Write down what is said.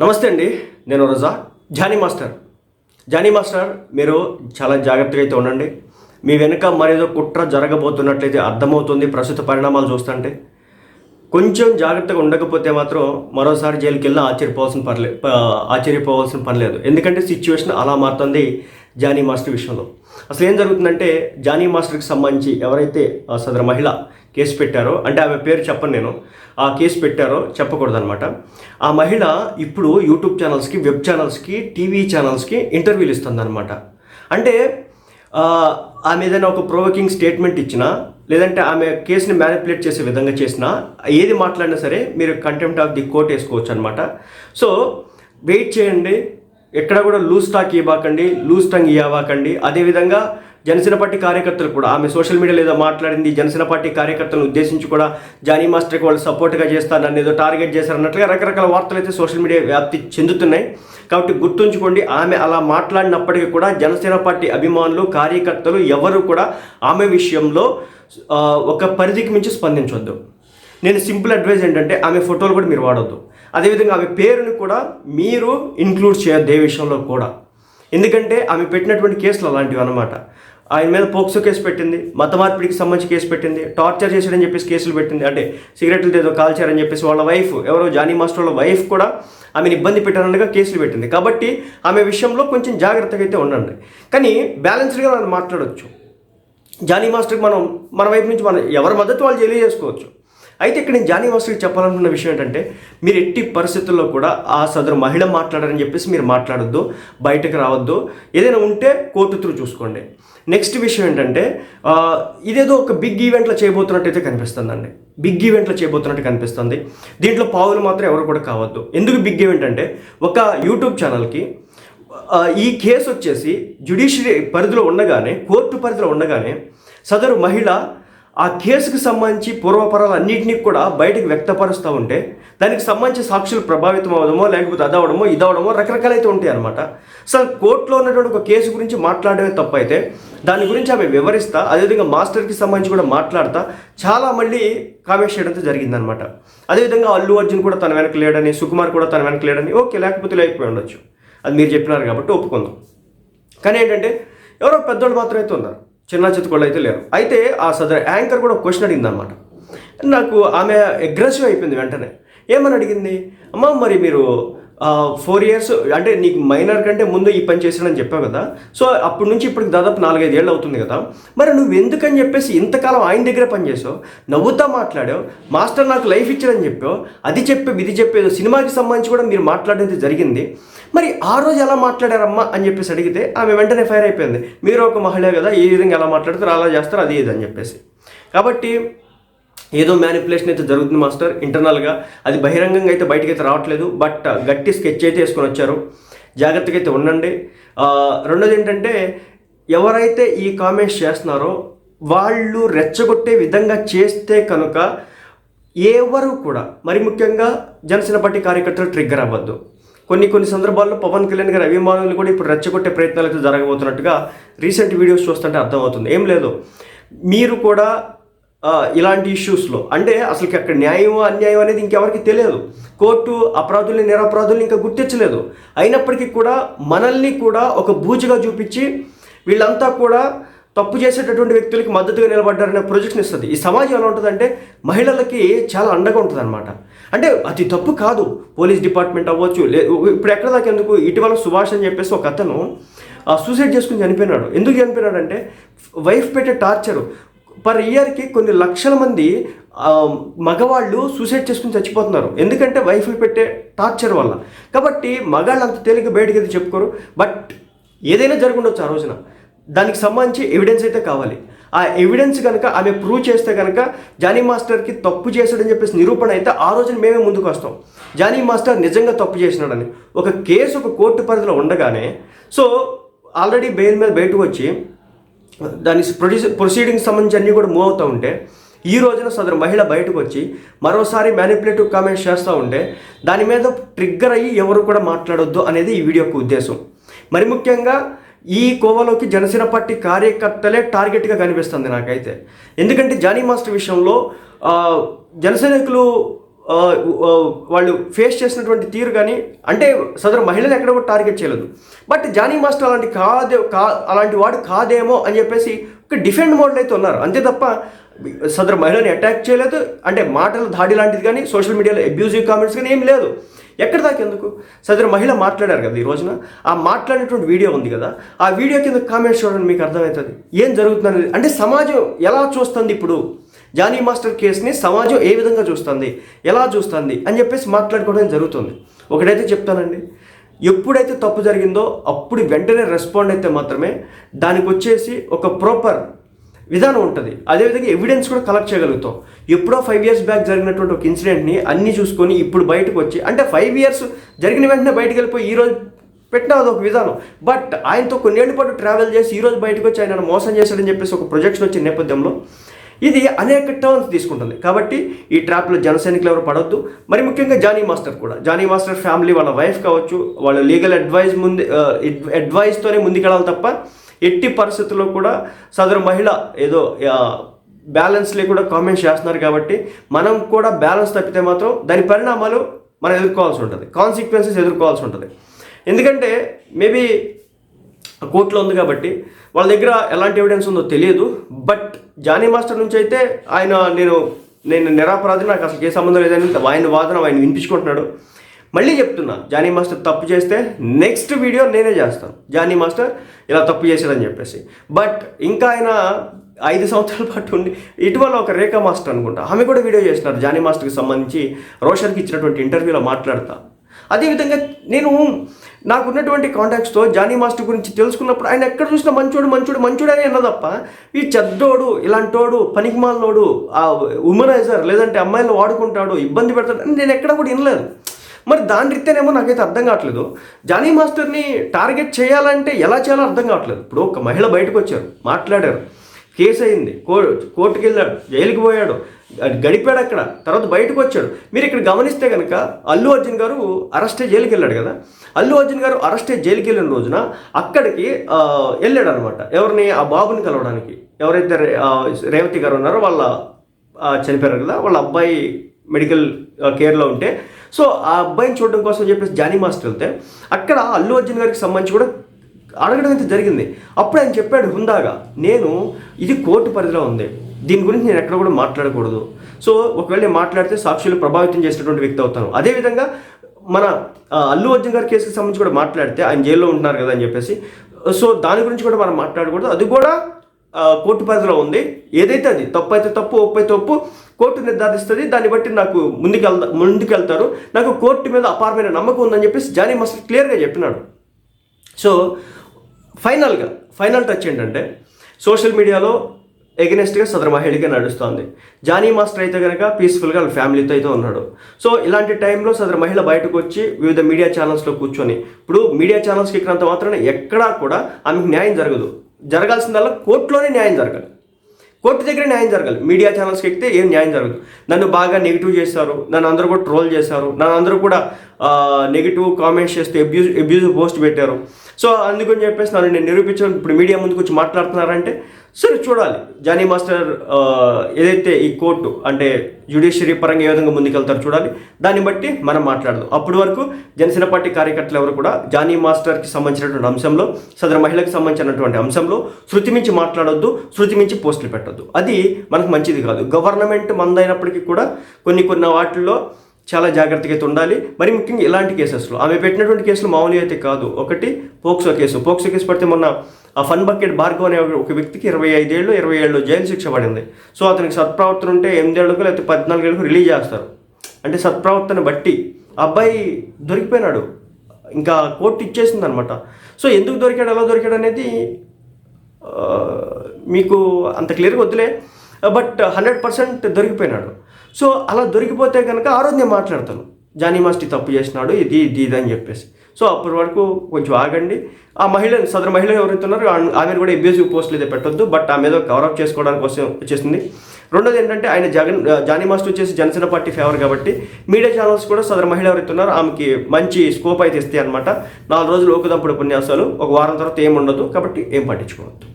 నమస్తే అండి నేను Raza Jani master. Johnny master మీరు చాలా జాగ్రత్తగా అయితే ఉండండి. మీ వెనుక మరేదో కుట్ర జరగబోతున్నట్లయితే అర్థమవుతుంది ప్రస్తుత పరిణామాలు చూస్తుంటే. కొంచెం జాగ్రత్తగా ఉండకపోతే మాత్రం మరోసారి జైలుకి వెళ్ళి ఆశ్చర్యపోవాల్సిన పర్లేదు ఆశ్చర్యపోవాల్సిన పని లేదు. ఎందుకంటే సిచ్యువేషన్ అలా మారుతుంది. జానీ మాస్టర్ విషయంలో. అసలు ఏం జరుగుతుందంటే జానీ మాస్టర్కి సంబంధించి ఎవరైతే సదర సదరు మహిళ కేసు పెట్టారో అంటే ఆమె పేరు చెప్పను నేను ఆ కేసు పెట్టారో చెప్పకూడదనమాట ఆ మహిళ ఇప్పుడు యూట్యూబ్ ఛానల్స్కి వెబ్ ఛానల్స్కి టీవీ ఛానల్స్కి ఇంటర్వ్యూలు ఇస్తుందన్నమాట. అంటే ఆ, ఆమె ఏదైనా ఒక ప్రొవోకింగ్ స్టేట్మెంట్ ఇచ్చినా లేదంటే ఆమె కేసుని మ్యానిపులేట్ చేసే విధంగా చేసినా ఏది మాట్లాడినా సరే మీరు కంటెంప్ట్ ఆఫ్ ది కోర్ట్ వేసుకోవచ్చు అనమాట సో వెయిట్ చేయండి ఎక్కడ కూడా లూజ్ టాక్ ఇవ్వకండి లూజ్ టంగ్ ఇవ్వకండి. అదేవిధంగా జనసేన పార్టీ కార్యకర్తలు కూడా ఆమె సోషల్ మీడియాలో ఏదో మాట్లాడింది జనసేన పార్టీ కార్యకర్తలను ఉద్దేశించి కూడా జానీ మాస్టర్కి వాళ్ళు సపోర్ట్గా చేస్తారు నన్ను ఏదో టార్గెట్ చేశారన్నట్లుగా రకరకాల వార్తలు అయితే సోషల్ మీడియా వ్యాప్తి చెందుతున్నాయి. కాబట్టి గుర్తుంచుకోండి ఆమె అలా మాట్లాడినప్పటికీ కూడా జనసేన పార్టీ అభిమానులు కార్యకర్తలు ఎవరు కూడా ఆమె విషయంలో ఒక పరిధికి మించి స్పందించవద్దు నేను సింపుల్ అడ్వైజ్ ఏంటంటే ఆమె ఫోటోలు కూడా మీరు వాడొద్దు. అదేవిధంగా ఆమె పేరుని కూడా మీరు ఇంక్లూడ్ చేయొద్దు ఏ విషయంలో కూడా. ఎందుకంటే ఆమె పెట్టినటువంటి కేసులు అలాంటివి అనమాట ఆయన మీద పోక్సో కేసు పెట్టింది మత మార్పిడికి సంబంధించి కేసు పెట్టింది టార్చర్ చేశాడని చెప్పేసి కేసులు పెట్టింది అంటే సిగరెట్లు ఏదో కాల్చారని చెప్పేసి వాళ్ళ వైఫ్ ఎవరో జానీ మాస్టర్ వాళ్ళ వైఫ్ కూడా ఆమెను ఇబ్బంది పెట్టారనగా కేసులు పెట్టింది. కాబట్టి ఆమె విషయంలో కొంచెం జాగ్రత్తగా అయితే ఉండండి. కానీ బ్యాలెన్స్డ్గా మనం మాట్లాడవచ్చు జానీ మాస్టర్కి మనం మన వైపు నుంచి మనం ఎవరి మద్దతు వాళ్ళు తెలియజేసుకోవచ్చు. అయితే ఇక్కడ నేను జానీ వాసుకి చెప్పాలనుకున్న విషయం ఏంటంటే మీరు ఎట్టి పరిస్థితుల్లో కూడా ఆ సదరు మహిళ మాట్లాడారని చెప్పేసి మీరు మాట్లాడొద్దు బయటకు రావద్దు. ఏదైనా ఉంటే కోర్టు త్రూ చూసుకోండి. నెక్స్ట్ విషయం ఏంటంటే ఇదేదో ఒక బిగ్ ఈవెంట్లో చేయబోతున్నట్టయితే కనిపిస్తుందండి. బిగ్ ఈవెంట్లో చేయబోతున్నట్టు కనిపిస్తుంది. దీంట్లో పావులు మాత్రం ఎవరు కూడా కావద్దు. ఎందుకు బిగ్ ఈవెంట్ అంటే ఒక యూట్యూబ్ ఛానల్కి ఈ కేసు వచ్చేసి జ్యుడిషియరీ పరిధిలో ఉండగానే కోర్టు పరిధిలో ఉండగానే సదరు మహిళ ఆ కేసుకు సంబంధించి పూర్వపరాలు అన్నింటినీ కూడా బయటకు వ్యక్తపరుస్తూ ఉంటే దానికి సంబంధించి సాక్షులు ప్రభావితం అవడమో లేకపోతే అదవడమో ఇదవడమో రకరకాలైతే ఉంటాయి అనమాట సో కోర్టులో ఉన్నటువంటి ఒక కేసు గురించి మాట్లాడమే తప్పైతే దాని గురించి ఆమె వివరిస్తా అదేవిధంగా మాస్టర్కి సంబంధించి కూడా మాట్లాడతా చాలా మళ్ళీ కామెంట్స్ చేయడంతో జరిగిందనమాట అదేవిధంగా అల్లు అర్జున్ కూడా తన వెనక లేడని సుకుమార్ కూడా తన వెనక లేడని ఓకే లేకపోతే లేకపోయి ఉండొచ్చు. అది మీరు చెప్పినారు కాబట్టి ఒప్పుకుందాం. కానీ ఏంటంటే ఎవరో పెద్దోళ్ళు మాత్రమైతే ఉన్నారు. చిన్న చిత్తకోళ్ళు అయితే లేరు. అయితే ఆ సదర్ యాంకర్ కూడా క్వశ్చన్ అడిగింది అనమాట నాకు ఆమె అగ్రెసివ్ అయిపోయింది వెంటనే. ఏమని అడిగింది? అమ్మ మరి మీరు ఫోర్ ఇయర్స్ అంటే నీకు మైనర్ కంటే ముందు ఈ పని చేశాడని చెప్పావు కదా. సో అప్పటి నుంచి ఇప్పటికి దాదాపు నాలుగైదు ఏళ్ళు అవుతుంది కదా. మరి నువ్వు ఎందుకని చెప్పేసి ఇంతకాలం ఆయన దగ్గర పనిచేసావు నవ్వుతా మాట్లాడావు. మాస్టర్ నాకు లైఫ్ ఇచ్చాడని చెప్పావు. అది చెప్పే ఇది చెప్పేదో సినిమాకి సంబంధించి కూడా మీరు మాట్లాడేది జరిగింది. మరి ఆ రోజు ఎలా మాట్లాడారమ్మా అని చెప్పేసి అడిగితే ఆమె వెంటనే ఫైర్ అయిపోయింది. మీరు ఒక మహిళ కదా ఏ విధంగా ఎలా మాట్లాడతారు అలా చేస్తారు అది ఇది అని చెప్పేసి. కాబట్టి ఏదో మ్యానిపులేషన్ అయితే జరుగుతుంది మాస్టర్ ఇంటర్నల్గా అది బహిరంగంగా అయితే బయటకి అయితే రావట్లేదు బట్ గట్టి స్కెచ్ అయితే వేసుకొని వచ్చారు. జాగ్రత్తగా అయితే ఉండండి. రెండోది ఏంటంటే ఎవరైతే ఈ కామెంట్స్ చేస్తున్నారో వాళ్ళు రెచ్చగొట్టే విధంగా చేస్తే కనుక ఎవరు కూడా మరి ముఖ్యంగా జనసేన పార్టీ కార్యకర్తలు ట్రిగ్గర్ అవ్వద్దు. కొన్ని కొన్ని సందర్భాల్లో పవన్ కళ్యాణ్ గారి అభిమానులు కూడా ఇప్పుడు రెచ్చగొట్టే ప్రయత్నాలు అయితే జరగబోతున్నట్టుగా రీసెంట్ వీడియోస్ చూస్తుంటే అర్థమవుతుంది. ఏం లేదు. మీరు కూడా ఇలాంటి ఇష్యూస్లో అంటే అసలుకి అక్కడ న్యాయమో అన్యాయం అనేది ఇంకెవరికి తెలియదు. కోర్టు అపరాధుల్ని నిరపరాధుల్ని ఇంకా గుర్తించలేదు. అయినప్పటికీ కూడా మనల్ని కూడా ఒక బూజుగా చూపించి వీళ్ళంతా కూడా తప్పు చేసేటటువంటి వ్యక్తులకి మద్దతుగా నిలబడ్డారనే ప్రొజెక్షన్ ఇస్తుంది. ఈ సమాజం ఎలా ఉంటుందంటే మహిళలకి చాలా అండగా ఉంటుంది అనమాట అంటే అది తప్పు కాదు. పోలీస్ డిపార్ట్మెంట్ అవ్వచ్చు లే ఇప్పుడు ఎక్కడ దాకా ఎందుకు? ఇటీవల సుభాష్ అని చెప్పేసి ఒక అతను సూసైడ్ చేసుకుని చనిపోయినాడు. ఎందుకు చనిపోయినాడంటే వైఫ్ పెట్టే టార్చరు పర్ ఇయర్కి కొన్ని లక్షల మంది మగవాళ్ళు సూసైడ్ చేసుకుని చచ్చిపోతున్నారు. ఎందుకంటే వైఫ్ పెట్టే టార్చర్ వల్ల. కాబట్టి మగాళ్ళు అంత తేలిక బయటకి అయితే చెప్పుకోరు. బట్ ఏదైనా జరుగుండొచ్చు ఆ రోజున. దానికి సంబంధించి ఎవిడెన్స్ అయితే కావాలి. ఆ ఎవిడెన్స్ కనుక ఆమె ప్రూవ్ చేస్తే కనుక జానీ మాస్టర్కి తప్పు చేశాడని చెప్పేసి నిరూపణ అయితే ఆ రోజున మేమే ముందుకు వస్తాం. జానీ మాస్టర్ నిజంగా తప్పు చేసినాడని. ఒక కేసు ఒక కోర్టు పరిధిలో ఉండగానే సో ఆల్రెడీ బెయిల్ మీద బయటకు వచ్చి దాని ప్రొడ్యూస్ ప్రొసీడింగ్స్ సంబంధించి అన్నీ కూడా మూవ్ అవుతూ ఉంటే ఈ రోజున సదరు మహిళ బయటకు వచ్చి మరోసారి మ్యానిపులేటివ్ కామెంట్స్ చేస్తూ ఉంటే దాని మీద ట్రిగ్గర్ అయ్యి ఎవరు కూడా మాట్లాడొద్దు అనేది ఈ వీడియో యొక్క ఉద్దేశం. మరి ముఖ్యంగా ఈ కోవలోకి జనసేన పార్టీ కార్యకర్తలే టార్గెట్గా కనిపిస్తుంది నాకైతే. ఎందుకంటే జానీ మాస్టర్ విషయంలో జనసైనికులు వాళ్ళు ఫేస్ చేసినటువంటి తీరు కానీ అంటే సదరు మహిళలు ఎక్కడ కూడా టార్గెట్ చేయలేదు. బట్ జానీ మాస్టర్ అలాంటి కాదే కా అలాంటి వాడు కాదేమో అని చెప్పేసి ఒక డిఫెండ్ మోడ్లో అయితే ఉన్నారు. అంతే తప్ప సదరు మహిళని అటాక్ చేయలేదు. అంటే మాటల దాడి లాంటిది కానీ సోషల్ మీడియాలో అబ్యూజివ్ కామెంట్స్ కానీ ఏం లేదు. ఎక్కడ దాకా ఎందుకు సదరు మహిళ మాట్లాడారు కదా ఈ రోజున? ఆ మాట్లాడినటువంటి వీడియో ఉంది కదా? ఆ వీడియో కింద కామెంట్స్ చూడండి మీకు అర్థమవుతుంది. ఏం జరుగుతుంది అంటే సమాజం ఎలా చూస్తుంది ఇప్పుడు? జానీ మాస్టర్ కేసుని సమాజం ఏ విధంగా చూస్తుంది? ఎలా చూస్తుంది? అని చెప్పేసి మాట్లాడుకోవడం జరుగుతుంది. ఒకటైతే చెప్తానండి. ఎప్పుడైతే తప్పు జరిగిందో అప్పుడు వెంటనే రెస్పాండ్ అయితే మాత్రమే దానికి వచ్చేసి ఒక ప్రాపర్ విధానం ఉంటుంది. అదేవిధంగా ఎవిడెన్స్ కూడా కలెక్ట్ చేయగలుగుతాం. ఎప్పుడో ఫైవ్ ఇయర్స్ బ్యాక్ జరిగినటువంటి ఒక ఇన్సిడెంట్ని అన్ని చూసుకొని ఇప్పుడు బయటకు వచ్చి అంటే ఫైవ్ ఇయర్స్ జరిగిన వెంటనే బయటకు వెళ్ళిపోయి ఈరోజు రోజు పెట్టిన అదొక విధానం. బట్ ఆయనతో కొన్నేళ్ళ పాటు ట్రావెల్ చేసి ఈరోజు బయటకు వచ్చి ఆయన మోసం చేశాడని చెప్పేసి ఒక ప్రొజెక్షన్ వచ్చిన నేపథ్యంలో ఇది అనేక టర్న్స్ తీసుకుంటుంది. కాబట్టి ఈ ట్రాప్లో జనసైనికులు ఎవరు పడవద్దు మరి ముఖ్యంగా జానీ మాస్టర్ కూడా. జానీ మాస్టర్ ఫ్యామిలీ వాళ్ళ వైఫ్ కావచ్చు వాళ్ళ లీగల్ అడ్వైజ్ ముందు uh, అడ్వైస్తోనే ముందుకెళ్ళాలి తప్ప ఎట్టి పరిస్థితుల్లో కూడా సదరు మహిళ ఏదో బ్యాలెన్స్ కూడా కామెంట్స్ చేస్తున్నారు కాబట్టి మనం కూడా బ్యాలెన్స్ తప్పితే మాత్రం దాని పరిణామాలు మనం ఎదుర్కోవాల్సి ఉంటుంది. కాన్సిక్వెన్సెస్ ఎదుర్కోవాల్సి ఉంటుంది. ఎందుకంటే మేబీ కోర్టులో ఉంది కాబట్టి వాళ్ళ దగ్గర ఎలాంటి ఎవిడెన్స్ ఉందో తెలియదు. బట్ జానీ మాస్టర్ నుంచి అయితే ఆయన నేను నేను నిరాపరాధి నాకు అసలు ఏ సంబంధం లేదని ఆయన వాదన ఆయన వినిపించుకుంటున్నాడు. మళ్ళీ చెప్తున్నా జానీ మాస్టర్ తప్పు చేస్తే నెక్స్ట్ వీడియో నేనే చేస్తాను. జానీ మాస్టర్ ఇలా తప్పు చేశాడని చెప్పేసి. బట్ ఇంకా ఆయన ఐదు సంవత్సరాల పాటు ఉండి ఇటీవల ఒక రేఖా మాస్టర్ అనుకుంటా ఆమె కూడా వీడియో చేసినారు జానీ మాస్టర్కి సంబంధించి రోషన్కి ఇచ్చినటువంటి ఇంటర్వ్యూలో మాట్లాడతా. అదేవిధంగా నేను నాకున్నటువంటి కాంటాక్ట్స్తో జానీ మాస్టర్ గురించి తెలుసుకున్నప్పుడు ఆయన ఎక్కడ చూసినా మంచోడు మంచోడు మంచోడు అని అన్న తప్ప ఈ చెద్దోడు ఇలాంటోడు పనికిమాలనోడు ఆ ఉమనైజర్ లేదంటే అమ్మాయిలు వాడుకుంటాడు ఇబ్బంది పెడతాడు అని నేను ఎక్కడ కూడా వినలేదు. మరి దాని రీత్యానేమో నాకైతే అర్థం కావట్లేదు. జానీ మాస్టర్ని టార్గెట్ చేయాలంటే ఎలా చేయాలో అర్థం కావట్లేదు. ఇప్పుడు ఒక మహిళ బయటకు వచ్చారు మాట్లాడారు కేసు అయింది కో కోర్టుకి వెళ్ళాడు జైలుకి పోయాడు గడిపాడు అక్కడ తర్వాత బయటకు వచ్చాడు. మీరు ఇక్కడ గమనిస్తే కనుక అల్లు అర్జున్ గారు అరెస్టే జైలుకి వెళ్ళాడు కదా. అల్లు అర్జున్ గారు అరెస్టే జైలుకి వెళ్ళిన రోజున అక్కడికి వెళ్ళాడు అనమాట ఎవరిని? ఆ బాబుని కలవడానికి. ఎవరైతే రేవతి గారు ఉన్నారో వాళ్ళ చనిపోయారు కదా వాళ్ళ అబ్బాయి మెడికల్ కేర్లో ఉంటే సో ఆ అబ్బాయిని చూడడం కోసం చెప్పేసి జానీ మాస్టర్ వెళ్తే అక్కడ అల్లు అర్జున్ గారికి సంబంధించి కూడా అడగడం అయితే జరిగింది. అప్పుడు ఆయన చెప్పాడు హుందాగా నేను ఇది కోర్టు పరిధిలో ఉంది. దీని గురించి నేను ఎక్కడ కూడా మాట్లాడకూడదు. సో ఒకవేళ నేను మాట్లాడితే సాక్షులు ప్రభావితం చేసినటువంటి వ్యక్తి అవుతాను. అదేవిధంగా మన అల్లు అర్జున్ గారి కేసుకి సంబంధించి కూడా మాట్లాడితే ఆయన జైల్లో ఉంటున్నారు కదా అని చెప్పేసి సో దాని గురించి కూడా మనం మాట్లాడకూడదు. అది కూడా కోర్టు పరిధిలో ఉంది. ఏదైతే అది తప్పు అయితే తప్పు ఒప్పు అయితే ఒప్పు కోర్టు నిర్ధారిస్తుంది. దాన్ని బట్టి నాకు ముందుకెళ్తా ముందుకెళ్తారు. నాకు కోర్టు మీద అపారమైన నమ్మకం ఉందని చెప్పేసి జానీ మస్టర్ క్లియర్గా చెప్పినాడు. సో ఫైనల్గా ఫైనల్ టచ్ ఏంటంటే సోషల్ మీడియాలో ఎగనెస్ట్గా సదర్ మహిళగా నడుస్తోంది. జానీ మాస్టర్ అయితే కనుక పీస్ఫుల్గా వాళ్ళ ఫ్యామిలీతో అయితే ఉన్నాడు. సో ఇలాంటి టైంలో సదర్ మహిళ బయటకు వచ్చి వివిధ మీడియా ఛానల్స్లో కూర్చొని ఇప్పుడు మీడియా ఛానల్స్కి ఎక్కినంత మాత్రాన ఎక్కడా కూడా ఆమెకు న్యాయం జరగదు. జరగాల్సిందల్లా కోర్టులోనే న్యాయం జరగాలి. కోర్టు దగ్గర న్యాయం జరగాలి. మీడియా ఛానల్స్కి ఎక్కితే ఏం న్యాయం జరగదు. నన్ను బాగా నెగిటివ్ చేశారు నన్ను అందరూ కూడా ట్రోల్ చేశారు నన్ను అందరూ కూడా నెగిటివ్ కామెంట్స్ చేస్తే అబ్యూజ్ అబ్యూజ్ పోస్ట్ పెట్టారు. సో అందుకని చెప్పేసి నన్ను నేను నిరూపించాను. ఇప్పుడు మీడియా ముందుకు వచ్చి మాట్లాడుతున్నారంటే సరే చూడాలి. జానీ మాస్టర్ ఏదైతే ఈ కోర్టు అంటే జ్యుడిషియరీ పరంగా ఏ విధంగా ముందుకెళ్తారో చూడాలి. దాన్ని బట్టి మనం మాట్లాడదాం. అప్పటి వరకు జనసేన పార్టీ కార్యకర్తలు ఎవరు కూడా జానీ మాస్టర్కి సంబంధించినటువంటి అంశంలో సదరు మహిళకు సంబంధించినటువంటి అంశంలో శృతి మించి మాట్లాడొద్దు శృతి మించి పోస్టులు పెట్టొద్దు. అది మనకు మంచిది కాదు. గవర్నమెంట్ మందైనప్పటికీ కూడా కొన్ని కొన్ని వాటిల్లో చాలా జాగ్రత్తగా అయితే ఉండాలి. మరి ముఖ్యంగా ఇలాంటి కేసెస్లో ఆమె పెట్టినటువంటి కేసులు మామూలుగా అయితే కాదు. ఒకటి పోక్సో కేసు. పోక్సో కేసు పడితే మొన్న ఆ ఫన్ బకెట్ భార్గవ్ అనే ఒక- వ్యక్తికి ఇరవై ఐదేళ్ళు ఇరవై ఏళ్ళు జైలు శిక్ష పడింది. సో అతనికి సత్ప్రవర్తన ఉంటే ఎనిమిదేళ్ళకు లేకపోతే పద్నాలుగేళ్ళకు రిలీజ్ చేస్తారు. అంటే సత్ప్రవర్తన బట్టి ఆ అబ్బాయి దొరికిపోయినాడు. ఇంకా కోర్టు ఇచ్చేసింది అనమాట సో ఎందుకు దొరికాడు ఎలా దొరికాడు అనేది మీకు అంత క్లియర్గా వద్దులే. బట్ హండ్రెడ్ పర్సెంట్ దొరికిపోయినాడు. సో అలా దొరికిపోతే కనుక ఆ రోజు నేను మాట్లాడతాను. జానీ మాస్టి తప్పు చేసినాడు ఇది ఇది ఇది అని చెప్పేసి. సో అప్పటి వరకు కొంచెం ఆగండి. ఆ మహిళ సదరు మహిళ ఎవరైతే ఉన్నారో ఆమెను కూడా అబ్యూసివ్ పోస్టులు అయితే పెట్టొద్దు బట్ ఆమె ఏదో కవరప్ చేసుకోవడానికి కోసం వచ్చేసింది. రెండోది ఏంటంటే ఆయన జగన్ జానీ మాస్టర్ వచ్చేసి జనసేన పార్టీ ఫేవర్ కాబట్టి మీడియా ఛానల్స్ కూడా సదరు మహిళ ఎవరైతే ఆమెకి మంచి స్కోప్ అయితే ఇస్తాయి అనమాట నాలుగు రోజులు ఓకుదంపుడు ఉపన్యాసాలు ఒక వారం తర్వాత ఏం ఉండదు కాబట్టి ఏం పట్టించుకోవద్దు.